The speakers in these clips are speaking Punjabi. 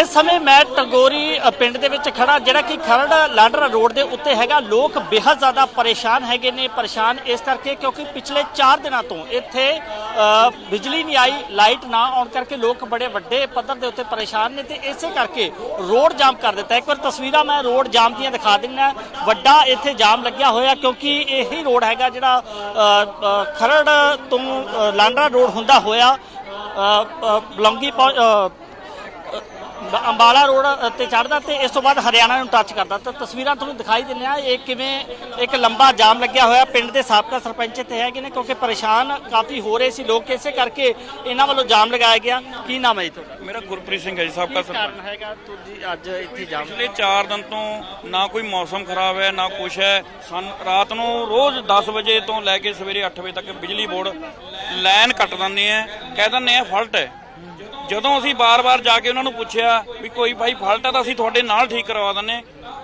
ਇਸ ਸਮੇਂ ਮੈਂ ਟੰਗੋਰੀ ਪਿੰਡ ਦੇ ਵਿੱਚ ਖੜਾ ਜਿਹੜਾ ਕਿ ਖਰੜ ਲਾਂਡਰਾ ਰੋਡ ਦੇ ਉੱਤੇ ਹੈਗਾ। ਲੋਕ ਬੇਹੱਦ ਜ਼ਿਆਦਾ ਪਰੇਸ਼ਾਨ ਹੈਗੇ ਨੇ ਪਰੇਸ਼ਾਨ ਇਸ ਕਰਕੇ ਕਿਉਂਕਿ ਪਿਛਲੇ 4 ਦਿਨਾਂ ਤੋਂ ਇੱਥੇ ਬਿਜਲੀ ਨਹੀਂ ਆਈ ਲਾਈਟ ਨਾ ਆਉਣ ਕਰਕੇ ਲੋਕ ਬੜੇ ਵੱਡੇ ਪੱਧਰ ਦੇ ਉੱਤੇ ਪਰੇਸ਼ਾਨ ਨੇ ਤੇ ਇਸੇ ਕਰਕੇ ਰੋਡ ਜਾਮ ਕਰ ਦਿੱਤਾ। ਇੱਕ ਵਾਰ ਤਸਵੀਰਾਂ ਮੈਂ ਰੋਡ ਜਾਮ ਦੀਆਂ ਦਿਖਾ ਦਿੰਦਾ। ਵੱਡਾ ਇੱਥੇ ਜਾਮ ਲੱਗਿਆ ਹੋਇਆ ਕਿਉਂਕਿ ਇਹੀ ਰੋਡ ਹੈਗਾ ਜਿਹੜਾ ਖਰੜ ਤੋਂ ਲਾਂਡਰਾ ਰੋਡ ਹੁੰਦਾ ਹੋਇਆ ਅ, ਅ, ਬਲੌਂਗੀ ਅੰਬਾਲਾ ਰੋਡ ਤੇ ਚੜਦਾ ਤੇ ਇਸ ਤੋਂ ਬਾਅਦ ਹਰਿਆਣਾ ਨੂੰ ਟੱਚ ਕਰਦਾ। ਤਾਂ ਤਸਵੀਰਾਂ ਤੁਹਾਨੂੰ ਦਿਖਾਈ ਦਿੰਦੇ ਆ ਇਹ ਕਿਵੇਂ ਇੱਕ ਲੰਬਾ ਜਾਮ ਲੱਗਿਆ ਹੋਇਆ ਪਿੰਡ ਦੇ ਸਾਬਕਾ ਸਰਪੰਚ ਇੱਥੇ ਹੈਗੇ ਨੇ ਕਿਉਂਕਿ ਪਰੇਸ਼ਾਨ ਕਾਫੀ ਹੋ ਰਹੇ ਸੀ ਲੋਕ ਇਸੇ ਕਰਕੇ ਇਹਨਾਂ ਵੱਲੋਂ ਜਾਮ ਲਗਾਇਆ ਗਿਆ। ਕੀ ਨਾਮ ਹੈ ਜੀ ਤੁਹਾਡਾ? ਮੇਰਾ ਗੁਰਪ੍ਰੀਤ ਸਿੰਘ ਹੈ ਜੀ ਸਾਬਕਾ ਕੀ ਸਰਪੰਚ। ਕਾਰਨ ਹੈਗਾ ਤੁਸੀਂ ਅੱਜ ਇੱਥੇ ਜਾਮ ਪਿਛਲੇ 4 ਦਿਨ ਤੋਂ ਨਾ ਕੋਈ ਮੌਸਮ ਖਰਾਬ ਹੈ ਨਾ ਕੁਛ ਹੈ। ਸਨ ਰਾਤ ਨੂੰ ਰੋਜ਼ 10 ਵਜੇ ਤੋਂ ਲੈ ਕੇ ਸਵੇਰੇ 8 ਵਜੇ ਤੱਕ ਬਿਜਲੀ ਬੋਰਡ ਲਾਈਨ ਕੱਟ ਦਿੰਦੇ ਆ ਕਹਿ ਦਿੰਦੇ ਆ ਫਾਲਟ ਹੈ। ਜਦੋਂ ਅਸੀਂ ਬਾਰ-ਬਾਰ ਜਾ ਕੇ ਉਹਨਾਂ ਨੂੰ ਪੁੱਛਿਆ ਵੀ ਕੋਈ ਭਾਈ ਫਾਲਟ ਹੈ ਤਾਂ ਅਸੀਂ ਤੁਹਾਡੇ ਨਾਲ ਠੀਕ ਕਰਵਾ ਦਿੰਨੇ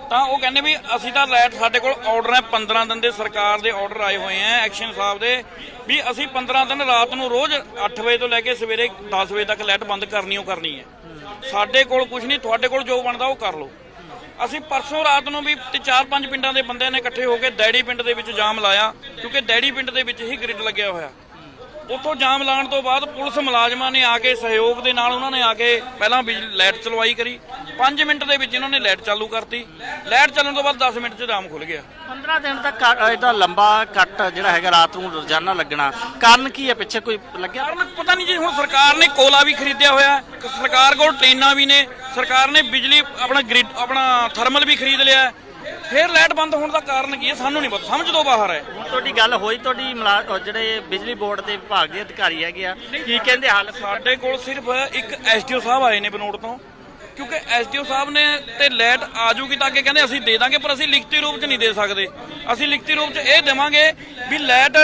ਤਾਂ ਉਹ ਕਹਿੰਦੇ ਵੀ ਅਸੀਂ ਤਾਂ ਲਾਈਟ ਸਾਡੇ ਕੋਲ ਆਰਡਰ ਹੈ 15 ਦਿਨ ਦੇ ਸਰਕਾਰ ਦੇ ਆਰਡਰ ਆਏ ਹੋਏ ਆ ਐਕਸ਼ਨ ਸਾਹਿਬ ਦੇ, ਵੀ ਅਸੀਂ 15 ਦਿਨ ਰਾਤ ਨੂੰ ਰੋਜ਼ 8 ਵਜੇ ਤੋਂ ਲੈ ਕੇ ਸਵੇਰੇ 10 ਵਜੇ ਤੱਕ ਲਾਈਟ ਬੰਦ ਕਰਨੀ, ਉਹ ਕਰਨੀ ਹੈ। ਸਾਡੇ ਕੋਲ ਕੁਝ ਨਹੀਂ, ਤੁਹਾਡੇ ਕੋਲ ਜੋ ਬਣਦਾ ਉਹ ਕਰ ਲਓ। ਅਸੀਂ ਪਰਸੋਂ ਰਾਤ ਨੂੰ ਵੀ ਤੇ ਚਾਰ ਪੰਜ ਪਿੰਡਾਂ ਦੇ ਬੰਦੇ ਨੇ ਇਕੱਠੇ ਹੋ ਕੇ ਡੈਡੀ ਪਿੰਡ ਦੇ ਵਿੱਚ ਜਾਮ ਲਾਇਆ, ਕਿਉਂਕਿ ਡੈਡੀ ਪਿੰਡ ਦੇ ਵਿੱਚ ਹੀ ਗ੍ਰਿਡ ਲੱਗਿਆ ਹੋਇਆ। ਉੱਥੋਂ ਜਾਮ ਲਾਉਣ ਤੋਂ ਬਾਅਦ ਪੁਲਿਸ ਮੁਲਾਜ਼ਮਾਂ ਨੇ ਆ ਕੇ ਸਹਿਯੋਗ ਦੇ ਨਾਲ ਉਹਨਾਂ ਨੇ ਆ ਕੇ ਪਹਿਲਾਂ ਬਿਜਲੀ ਲਾਈਟ ਚਲਵਾਈ ਕਰੀ। 5 ਮਿੰਟ ਦੇ ਵਿੱਚ ਇਹਨਾਂ ਨੇ ਲਾਈਟ ਚਾਲੂ ਕਰਤੀ। ਲਾਈਟ ਚੱਲਣ ਤੋਂ ਬਾਅਦ 10 ਮਿੰਟ 'ਚ ਜਾਮ ਖੁੱਲ ਗਿਆ। 15 ਦਿਨ ਤੱਕ ਇਹਦਾ ਲੰਬਾ ਕੱਟ ਜਿਹੜਾ ਹੈਗਾ ਰਾਤ ਨੂੰ ਰੋਜ਼ਾਨਾ ਲੱਗਣਾ। ਕਾਰਨ ਕੀ ਹੈ? ਪਿੱਛੇ ਕੋਈ ਲੱਗਿਆ? ਕਾਰਨ ਪਤਾ ਨਹੀਂ ਜੀ ਹੁਣ ਸਰਕਾਰ ਨੇ ਕੋਲਾ ਵੀ ਖਰੀਦਿਆ ਹੋਇਆ। ਸਰਕਾਰ ਕੋਲ ਟ੍ਰੇਨਾਂ ਵੀ ਨੇ। ਸਰਕਾਰ ਨੇ ਬਿਜਲੀ ਆਪਣਾ ਗ੍ਰਿਡ ਆਪਣਾ ਥਰਮਲ ਵੀ ਖਰੀਦ ਲਿਆ। ਫਿਰ ਲਾਈਟ ਬੰਦ ਹੋਣ ਦਾ ਕਾਰਨ ਕੀ ਹੈ? ਸਾਨੂੰ ਨਹੀਂ ਪਤਾ। ਸਮਝ ਤੋਂ ਬਾਹਰ। ਹੈ ਹੁਣ ਤੁਹਾਡੀ ਗੱਲ ਹੋਈ ਤੁਹਾਡੀ ਮੁਲਾ- ਅਹ ਜਿਹੜੇ ਬਿਜਲੀ ਬੋਰਡ ਦੇ ਵਿਭਾਗ ਦੇ ਅਧਿਕਾਰੀ ਹੈਗੇ ਆ ਕੀ ਕਹਿੰਦੇ ਹਾਲ ਸਾਡੇ ਕੋਲ ਸਿਰਫ ਇੱਕ ਐਸਡੀਓ ਸਾਹਿਬ ਆਏ ਨੇ ਬਨੋੜ ਤੋਂ। ਕਿਉਂਕਿ ਐਸਡੀਓ ਸਾਹਿਬ ਨੇ ਤੇ ਲੈਟ ਆ ਜੂਗੀ ਤਾਂ ਅੱਗੇ ਕਹਿੰਦੇ ਅਸੀਂ ਦੇ ਦਾਂਗੇ ਪਰ ਅਸੀਂ ਲਿਖਤੀ ਰੂਪ 'ਚ ਨਹੀਂ ਦੇ ਸਕਦੇ। ਅਸੀਂ ਲਿਖਤੀ ਰੂਪ 'ਚ ਇਹ ਦੇਵਾਂਗੇ ਵੀ ਲੈਟ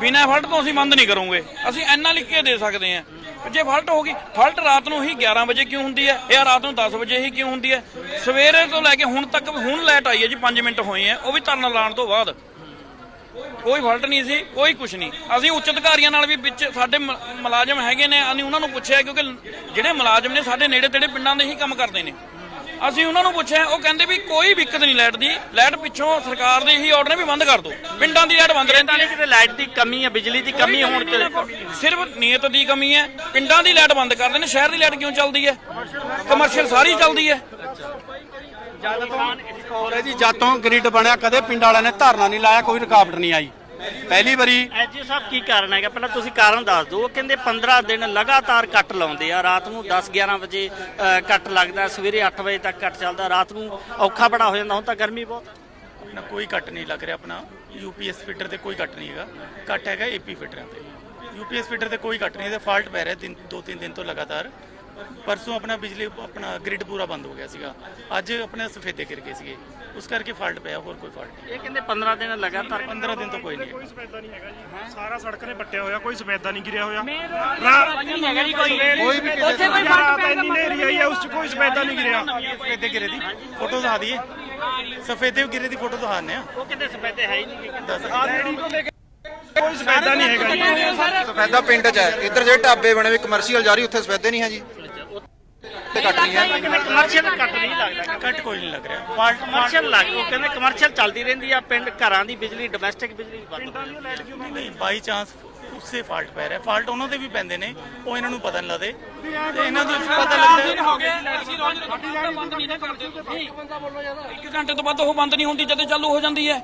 ਬਿਨਾਂ ਫਲਟ ਤੋਂ ਅਸੀਂ ਬੰਦ ਨਹੀਂ ਕਰੋਗੇ। ਅਸੀਂ ਇੰਨਾ ਲਿਖ ਕੇ ਦੇ ਸਕਦੇ ਹਾਂ। ਜੇ ਫਲਟ ਹੋ ਗਈ, ਫਲਟ ਰਾਤ ਨੂੰ ਹੀ 11 ਵਜੇ ਕਿਉਂ ਹੁੰਦੀ ਹੈ? ਜਾਂ ਰਾਤ ਨੂੰ 10 ਵਜੇ ਹੀ ਕਿਉਂ ਹੁੰਦੀ ਹੈ? ਸਵੇਰੇ ਤੋਂ ਲੈ ਕੇ ਹੁਣ ਤੱਕ, ਹੁਣ ਲਾਈਟ ਆਈ ਹੈ ਜੀ 5 ਮਿੰਟ ਹੋਏ ਆ ਉਹ ਵੀ ਧਰਨਾ ਲਾਉਣ ਤੋਂ ਬਾਅਦ। ਕੋਈ ਫਲਟ ਨਹੀਂ ਸੀ, ਕੋਈ ਕੁਝ ਨਹੀਂ। ਅਸੀਂ ਉੱਚ ਅਧਿਕਾਰੀਆਂ ਨਾਲ ਵੀ ਵਿੱਚ ਸਾਡੇ ਮੁਲਾਜ਼ਮ ਹੈਗੇ ਨੇ, ਅਸੀਂ ਉਹਨਾਂ ਨੂੰ ਪੁੱਛਿਆ ਕਿਉਂਕਿ ਜਿਹੜੇ ਮੁਲਾਜ਼ਮ ਨੇ, ਸਾਡੇ ਨੇੜੇ ਤੇੜੇ ਪਿੰਡਾਂ ਦੇ ਹੀ ਕੰਮ ਕਰਦੇ ਨੇ। ਅਸੀਂ ਉਹਨਾਂ ਨੂੰ ਪੁੱਛਿਆ ਉਹ ਕਹਿੰਦੇ ਵੀ ਕੋਈ ਦਿੱਕਤ ਨਹੀਂ ਲਾਈਟ ਦੀ ਲਾਈਟ ਪਿੱਛੋਂ ਸਰਕਾਰ ਦੇ ਹੀ ਆਰਡਰ ਨੇ ਵੀ ਬੰਦ ਕਰ ਦਿਓ ਪਿੰਡਾਂ ਦੀ ਲਾਈਟ ਬੰਦ ਰਹਿੰਦੀ ਤਾਂ ਹੈ ਨਹੀਂ ਕਿਤੇ ਲਾਈਟ ਦੀ ਕਮੀ ਹੈ ਬਿਜਲੀ ਦੀ ਕਮੀ ਹੋਣ ਤੇ ਸਿਰਫ ਨੀਅਤ ਦੀ ਕਮੀ ਹੈ ਪਿੰਡਾਂ ਦੀ ਲਾਈਟ ਬੰਦ ਕਰਦੇ ਨੇ ਸ਼ਹਿਰ ਦੀ ਲਾਈਟ ਕਿਉਂ ਚੱਲਦੀ ਹੈ ਕਮਰਸ਼ੀਅਲ ਸਾਰੀ ਚੱਲਦੀ ਹੈ ਹੋਰ ਹੈ ਜੀ ਜਦ ਤੋਂ ਗ੍ਰਿਡ ਬਣਿਆ ਕਦੇ ਪਿੰਡ ਵਾਲਿਆਂ ਨੇ ਧਰਨਾ ਨਹੀਂ ਲਾਇਆ ਕੋਈ ਰੁਕਾਵਟ ਨਹੀਂ ਆਈ ਪਹਿਲੀ ਵਾਰੀ ਐਜੀ ਸਾਹਿਬ ਕੀ ਕਾਰਨ ਹੈਗਾ? ਪਹਿਲਾਂ ਤੁਸੀਂ ਕਾਰਨ ਦੱਸ ਦਿਓ। ਉਹ ਕਹਿੰਦੇ 15 ਦਿਨ ਲਗਾਤਾਰ ਕੱਟ ਲਾਉਂਦੇ ਆ। ਰਾਤ ਨੂੰ 10 11 ਵਜੇ ਅ, ਕੱਟ ਲੱਗਦਾ। ਸਵੇਰੇ 8 ਵਜੇ ਤੱਕ ਕੱਟ ਚੱਲਦਾ। ਰਾਤ ਨੂੰ ਔਖਾ ਬੜਾ ਹੋ ਜਾਂਦਾ। ਹੁਣ ਤਾਂ ਗਰਮੀ ਬਹੁਤ। ਹੈ। ਆਪਣਾ ਕੋਈ ਕੱਟ ਨਹੀਂ ਲੱਗ ਰਿਹਾ ਆਪਣਾ। ਯੂਪੀਐਸ ਫੀਡਰ ਤੇ ਕੋਈ ਕੱਟ ਨਹੀਂ ਹੈਗਾ। ਕੱਟ ਹੈਗਾ ਏਪੀ ਫੀਡਰਾਂ ਤੇ। ਯੂਪੀਐਸ ਫੀਡਰ ਤੇ ਕੋਈ ਕੱਟ ਨਹੀਂ। ਤੇ ਫਾਲਟ ਪੈ ਰਿਹਾ। ਦਿਨ ਦੋ ਤਿੰਨ ਦਿਨ ਤੋਂ ਲਗਾਤਾਰ ਪਰਸੋਂ ਆਪਣਾ ਬਿਜਲੀ ਆਪਣਾ ਗ੍ਰਿਡ ਪੂਰਾ ਬੰਦ ਹੋ ਗਿਆ ਸੀਗਾ। ਅੱਜ ਆਪਣੇ ਸਫੇਦੇ ਗਿਰ ਗਏ ਸੀਗੇ। ਉਸ ਕਰਕੇ ਫਾਲਟ ਪਿਆ ਹੋਰ ਕੋਈ ਫਾਲਟ ਨਹੀਂ। ਇਹ ਕਹਿੰਦੇ 15 ਦਿਨ ਲਗਾਤਾਰ 15 ਦਿਨ ਤੋਂ ਕੋਈ ਨਹੀਂ ਹੈ ਸਫੈਦਾ ਨਹੀਂ ਹੈਗਾ ਜੀ। ਸਾਰਾ ਸੜਕ ਨੇ ਪੱਟਿਆ ਹੋਇਆ ਕੋਈ ਸਫੈਦਾ ਨਹੀਂ ਗਿਰਿਆ ਹੋਇਆ। ਨਹੀਂ ਹੈਗਾ ਜੀ ਕੋਈ। ਕੋਈ ਵੀ ਉੱਥੇ ਕੋਈ ਫ਼ਰਕ ਪੈ ਇੰਨੀ ਨੇਰੀ ਆਈ ਹੈ ਉਸ 'ਚ ਕੋਈ ਸਫੈਦਾ ਨਹੀਂ ਗਿਰਿਆ। ਸਫੇਦੇ ਗਿਰੇ ਦੀ। ਫੋਟੋ ਦਿਖਾ ਦਈਏ। ਸਫੇਦੇ ਗਿਰੇ ਦੀ ਫੋਟੋ ਦਿਖਾਉਂਦੇ ਆ। ਉਹ ਕਹਿੰਦੇ ਸਫੈਦੇ ਹੈ ਹੀ ਨਹੀਂ ਕੋਈ ਸਫੈਦਾ ਨਹੀਂ ਹੈਗਾ ਜੀ। ਸਫੈਦਾ ਪਿੰਡ 'ਚ ਹੈ। ਇੱਧਰ ਜਿਹੜੇ ਢਾਬੇ ਬਣੇ ਹੋਏ ਕਮਰਸ਼ੀਅਲ ਜਾਰੀ ਉੱਥੇ ਸਫੈਦੇ ਨਹੀਂ ਹੈ ਜੀ। ਤੇ ਘੱਟ ਨਹੀਂ ਹੈ। ਕਮਰਸ਼ੀਅਲ ਕੱਟ ਨਹੀਂ ਲੱਗਦਾ। ਕੱਟ ਕੋਈ ਨਹੀਂ ਲੱਗ ਰਿਹਾ। ਫਾਲਟ ਕਮਰਸ਼ੀਅਲ ਲੱਗ ਉਹ ਕਹਿੰਦੇ ਕਮਰਸ਼ੀਅਲ ਚੱਲਦੀ ਰਹਿੰਦੀ ਆ ਪਿੰਡ ਘਰਾਂ ਦੀ ਬਿਜਲੀ ਡੋਮੈਸਟਿਕ ਬਿਜਲੀ ਬੰਦ ਹੋ ਜਾਂਦੀ। ਨਹੀਂ ਬਾਈ ਚਾਂਸ ਉਸੇ ਫਾਲਟ ਪੈ ਰਿਹਾ। ਫਾਲਟ ਉਹਨਾਂ ਦੇ ਵੀ ਪੈਂਦੇ ਨੇ ਉਹ ਇਹਨਾਂ ਨੂੰ ਪਤਾ ਨਹੀਂ ਲੱਗਦੇ। ਤੇ ਇਹਨਾਂ ਨੂੰ ਪਤਾ ਲੱਗਦਾ ਹੋ ਗਏ ਅਸੀਂ ਰੋਜ਼ ਬੰਦ ਨਹੀਂ ਨਾ ਕਰਦੇ ਤੁਸੀਂ ਇੱਕ ਘੰਟੇ ਤੋਂ ਬਾਅਦ ਉਹ ਬੰਦ ਨਹੀਂ ਹੁੰਦੀ ਜਦੋਂ ਚਾਲੂ ਹੋ ਜਾਂਦੀ ਹੈ।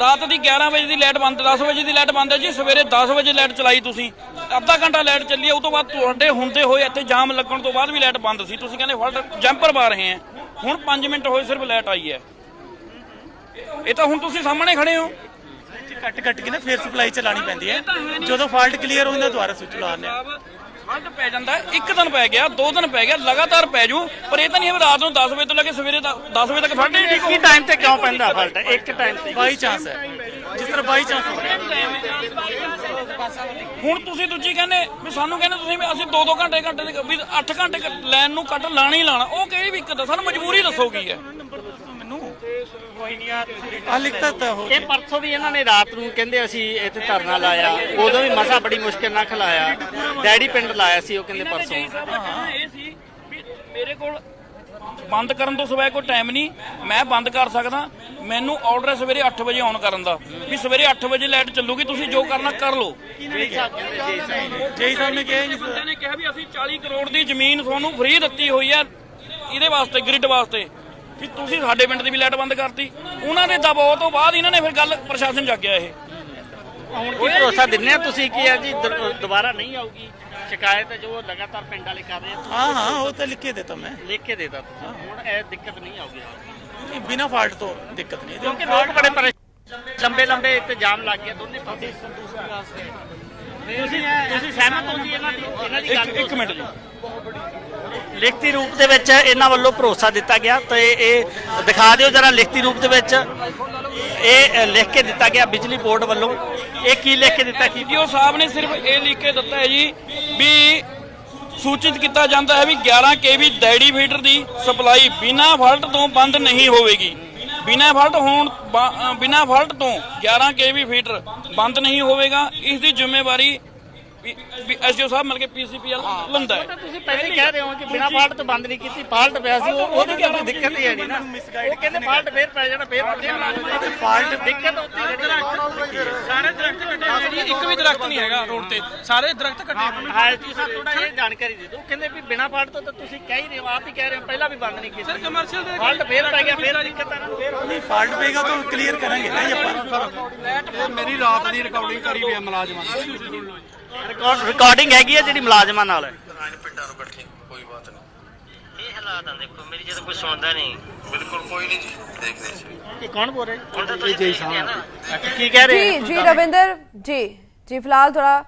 ਰਾਤ ਦੀ 11 ਵਜੇ ਦੀ ਲਾਈਟ ਬੰਦ 10 ਵਜੇ ਦੀ ਲਾਈਟ ਬੰਦ ਹੈ ਜੀ। ਸਵੇਰੇ 10 ਵਜੇ ਲਾਈਟ ਚਲਾਈ ਤੁਸੀਂ। ਅੱਧਾ ਘੰਟਾ ਲਾਈਟ ਚੱਲੀ ਹੈ, ਉਹ ਤੋਂ ਬਾਅਦ ਤੁਹਾਡੇ ਹੁੰਦੇ ਹੋਏ ਇੱਥੇ ਜਾਮ ਲੱਗਣ ਤੋਂ ਬਾਅਦ ਵੀ ਲਾਈਟ ਬੰਦ ਸੀ। ਤੁਸੀਂ ਕਹਿੰਦੇ ਫਲਟ ਜੰਪਰ ਪਾ ਰਹੇ ਹੈ। ਹੁਣ 5 ਮਿੰਟ ਹੋਏ ਸਿਰਫ ਲਾਈਟ ਆਈ ਹੈ। ਇਹ ਤਾਂ ਹੁਣ ਤੁਸੀਂ ਸਾਹਮਣੇ ਖੜੇ ਹੋ। ਕੱਟ ਕੱਟ ਕੇ ਨਾ ਫੇਰ ਸਪਲਾਈ ਚਲਾਣੀ ਪੈਂਦੀ ਹੈ। ਜਦੋਂ ਫਾਲਟ ਕਲੀਅਰ ਹੋ ਜਾਂਦਾ ਦੁਬਾਰਾ ਸਵਿਚ ਆ ਫਲਟ ਪੈ ਜਾਂਦਾ ਇੱਕ ਦਿਨ ਪੈ ਗਿਆ ਦੋ ਦਿਨ ਪੈ ਗਿਆ ਲਗਾਤਾਰ ਪੈ ਜੂ। ਪਰ ਇਹ ਤਾਂ ਨਹੀਂ ਹੈ ਵੀ ਰਾਤ ਨੂੰ 10 ਵਜੇ ਤੋਂ ਲੈ ਕੇ ਸਵੇਰੇ 10 ਵਜੇ ਤੱਕ ਫਲਟ ਹੀ ਠੀਕ ਹੀ ਟਾਈਮ ਤੇ ਕਿਉਂ ਪੈਂਦਾ ਫਾਲਟ ਇੱਕ ਟਾਈਮ ਤੇ। ਬਾਈ ਚਾਂਸ ਹੈ। ਜਿਸ ਤਰ੍ਹਾਂ ਬਾਈ ਚਾਂਸ ਹੋ ਰਿਹਾ। ਹੁਣ ਤੁਸੀਂ ਦੂਜੀ ਕਹਿੰਦੇ ਵੀ ਸਾਨੂੰ ਕਹਿੰਦੇ ਤੁਸੀਂ ਵੀ ਅਸੀਂ 2-2 ਘੰਟੇ ਘੰਟੇ ਦੇ ਵੀ 8 ਘੰਟੇ ਲਾਈਨ ਨੂੰ ਕੱਟ ਲਾਣਾ ਹੀ ਲਾਣਾ। ਉਹ ਕਿਹੜੀ ਵੀ ਹੈ ਸਾਨੂੰ ਮਜਬੂਰੀ ਦੱਸੋ ਕੀ ਹੈ। ਮੈਨੂੰ ਆ ਲਿਖਤਾ ਤਾਂ ਹੋ ਇਹ ਪਰਸੋਂ ਵੀ ਇਹਨਾਂ ਨੇ ਰਾਤ ਨੂੰ ਕਹਿੰਦੇ ਅਸੀਂ ਇੱਥੇ ਧਰਨਾ ਲਾਇਆ। ਉਦੋਂ ਵੀ ਮਸਾ ਬੜੀ ਮੁਸ਼ਕਿਲ ਨਾਲ ਖਲਾਇਆ। ਡੈਡੀ ਪਿੰਡ ਲਾਇਆ ਸੀ ਉਹ ਕਹਿੰਦੇ ਪਰਸੋਂ। ਇਹ ਸੀ ਵੀ ਮੇਰੇ ਕੋਲ ਬੰਦ ਕਰਨ ਤੋਂ ਸਿਵਾਏ ਕੋਈ ਟਾਈਮ ਨਹੀਂ। ਮੈਂ ਬੰਦ ਕਰ ਸਕਦਾ। ਮੈਨੂੰ ਆਰਡਰ ਹੈ ਸਵੇਰੇ 8 ਵਜੇ ਆਨ ਕਰਨ ਦਾ। ਵੀ ਸਵੇਰੇ 8 ਵਜੇ ਲਾਈਟ ਚੱਲੂਗੀ ਤੁਸੀਂ ਜੋ ਕਰਨਾ ਕਰ ਲਓ। ਜੇਈ ਸਾਹਿਬ ਨੇ ਕਿਹਾ ਹੀ ਨਹੀਂ ਬੰਦੇ ਨੇ ਕਿਹਾ ਵੀ ਅਸੀਂ 40 ਕਰੋੜ ਦੀ ਜ਼ਮੀਨ ਤੁਹਾਨੂੰ ਫ੍ਰੀ ਦਿੱਤੀ ਹੋਈ ਹੈ ਇਹਦੇ ਵਾਸਤੇ ਗ੍ਰਿਡ ਵਾਸਤੇ। ਵੀ ਤੁਸੀਂ ਸਾਡੇ ਪਿੰਡ ਦੀ ਵੀ ਲਾਈਟ ਬੰਦ ਕਰਤੀ। ਉਹਨਾਂ ਦੇ ਦਬਾਅ ਤੋਂ ਬਾਅਦ ਇਹਨਾਂ ਨੇ ਫਿਰ ਗੱਲ ਪ੍ਰਸ਼ਾਸਨ ਜਾਗਿਆ ਇਹ। ਹੁਣ ਕੀ ਭਰੋਸਾ ਦਿੰਨੇ ਆ ਤੁਸੀਂ ਕੀ ਹੈ ਜੀ ਦ- ਦੁਬਾਰਾ ਨਹੀਂ ਆਊਗੀ? ਸ਼ਿਕਾਇਤ ਜੋ ਲਗਾਤਾਰ ਪਿੰਡ ਵਾਲੇ ਕਰ ਰਹੇ ਆ। ਹਾਂ ਹਾਂ ਉਹ ਤਾਂ ਲਿਖ ਕੇ ਦੇਤਾ ਮੈਂ। ਲਿਖ ਕੇ ਦੇਤਾ ਤੁਸੀਂ। ਹੁਣ ਇਹ ਦਿੱਕਤ ਨਹੀਂ ਆਊਗੀ। ਇਹ ਬਿਨਾ ਫਾਲਟ ਤੋਂ ਦਿੱਕਤ ਨਹੀਂ ਕਿਉਂਕਿ ਲੋਕ ਬੜੇ ਪਰੇਸ਼ਾਨ ਲੰਬੇ ਲੰਬੇ ਇੰਤਜ਼ਾਮ ਲੱਗ ਗਏ ਦੋਨੇ ਪਾਸੇ। ਤੁਸੀਂ ਤੁਸੀਂ ਸਹਿਮਤ ਹੋ ਜੀ ਇਹਨਾਂ ਦੀ ਇਹਨਾਂ ਦੀ ਗੱਲ ਇੱਕ ਮਿੰਟ ਜੀ। ਲਿਖਤੀ ਰੂਪ ਦੇ ਵਿੱਚ ਇਹਨਾਂ ਵੱਲੋਂ ਭਰੋਸਾ ਦਿੱਤਾ ਗਿਆ ਤੇ ਇਹ ਦਿਖਾ ਦਿਓ ਜਰਾ ਲਿਖਤੀ ਰੂਪ ਦੇ ਵਿੱਚ। ਇਹ ਲਿਖ ਕੇ ਦਿੱਤਾ ਗਿਆ ਬਿਜਲੀ ਬੋਰਡ ਵੱਲੋਂ। ਇਹ ਕੀ ਲਿਖ ਕੇ ਦਿੱਤਾ? ਕੀ ਸਾਹਿਬ ਨੇ ਸਿਰਫ ਇਹ ਲਿਖ ਕੇ ਦਿੱਤਾ ਹੈ ਜੀ ਵੀ ਸੂਚਿਤ ਕੀਤਾ ਜਾਂਦਾ ਹੈ ਵੀ 11 ਕੇਵੀ ਡੈਡੀ ਫੀਡਰ ਦੀ ਸਪਲਾਈ ਬਿਨਾਂ ਫਾਲਟ ਤੋਂ ਬੰਦ ਨਹੀਂ ਹੋਵੇਗੀ। ਬਿਨਾਂ ਫਾਲਟ ਹੋਣ ਬਿਨਾਂ ਫਾਲਟ ਤੋਂ 11 ਕੇਵੀ ਫੀਡਰ ਬੰਦ ਨਹੀਂ ਹੋਵੇਗਾ। ਇਸ ਦੀ ਜ਼ਿੰਮੇਵਾਰੀ ਐਸਡੀਓ ਸਾਹਿਬ ਮਿਲ ਕੇ ਪੀਸੀਪੀਐਲ ਲੰਦਾ ਹੈ। ਤੁਸੀਂ ਪਹਿਲੇ ਕਹਿ ਰਹੇ ਹੋ ਕਿ ਬਿਨਾ ਫਾਲਟ ਤੋਂ ਬੰਦ ਨਹੀਂ ਕੀਤੀ ਫਾਲਟ ਪਿਆ ਸੀ ਉਹ ਉਹਦੀ ਕੋਈ ਦਿੱਕਤ ਨਹੀਂ ਨਾ। ਉਹ ਕਹਿੰਦੇ ਫਾਲਟ ਫੇਰ ਪੈ ਜਾਣਾ ਫੇਰ ਫਾਲਟ ਦਿੱਕਤ ਹੁੰਦੀ ਹੈ ਸਾਰੇ ਦਰਖਤ ਕੱਟੇ ਹੋਏ ਨੇ ਇੱਕ ਵੀ ਦਰਖਤ ਨਹੀਂ ਹੈਗਾ ਰੋਡ ਤੇ। ਸਾਰੇ ਦਰਖਤ ਕੱਟੇ ਹੋਏ ਨੇ ਹਾਂ ਜੀ ਸਰ ਥੋੜਾ ਇਹ ਜਾਣਕਾਰੀ ਦੇ ਦਿਓ। ਕਹਿੰਦੇ ਵੀ ਬਿਨਾ ਫਾਲਟ ਤੋਂ ਤਾਂ ਤੁਸੀਂ ਕਹਿ ਹੀ ਰਹੇ ਹੋ ਆਪ ਹੀ ਕਹਿ ਰਹੇ ਹੋ ਪਹਿਲਾਂ ਵੀ ਬੰਦ ਨਹੀਂ ਕੀਤੀ। ਸਰ ਕਮਰਸ਼ੀਅਲ ਦੇ ਫਾਲਟ ਫੇਰ ਪੈ ਗਿਆ ਫੇਰ ਦਿੱਕਤ ਆ ਨਹੀਂ ਫਾਲਟ ਪਏਗਾ ਤਾਂ ਕਲੀਅਰ ਕਰਾਂਗੇ। ਨਾ ਜੀ ਆਪਾਂ ਇਹ ਮੇਰੀ ਰਾਤ ਦੀ ਰਿਕਾਰਡਿੰਗ ਕਰੀ ਵੀ ਮੁਲਾਜ਼ਮਾਂ ਨੇ ਰਿਕਾਰਡ ਰਿਕਾਰਡਿੰਗ ਹੈਗੀ ਹੈ ਜਿਹੜੀ ਮੁਲਾਜ਼ਮਾਂ ਨਾਲ। ਹੈ ਇਹ ਹਾਲਾਤ ਆ ਦੇਖੋ ਮੇਰੀ ਜਦੋਂ ਕੋਈ ਸੁਣਦਾ ਨਹੀਂ। ਬਿਲਕੁਲ ਕੋਈ ਨਹੀਂ ਜੀ ਦੇਖਦੇ ਸੀ। ਇਹ ਕੌਣ ਬੋਲ ਰਿਹਾ ਹੁਣ ਤਾਂ ਤੁਸੀਂ ਦੇਖ ਲਿਆ ਨਾ। ਜੀ ਕੀ ਕਹਿ ਰਹੇ ਜੀ ਜੀ ਰਵਿੰਦਰ ਜੀ ਜੀ ਫਿਲਹਾਲ ਥੋੜਾ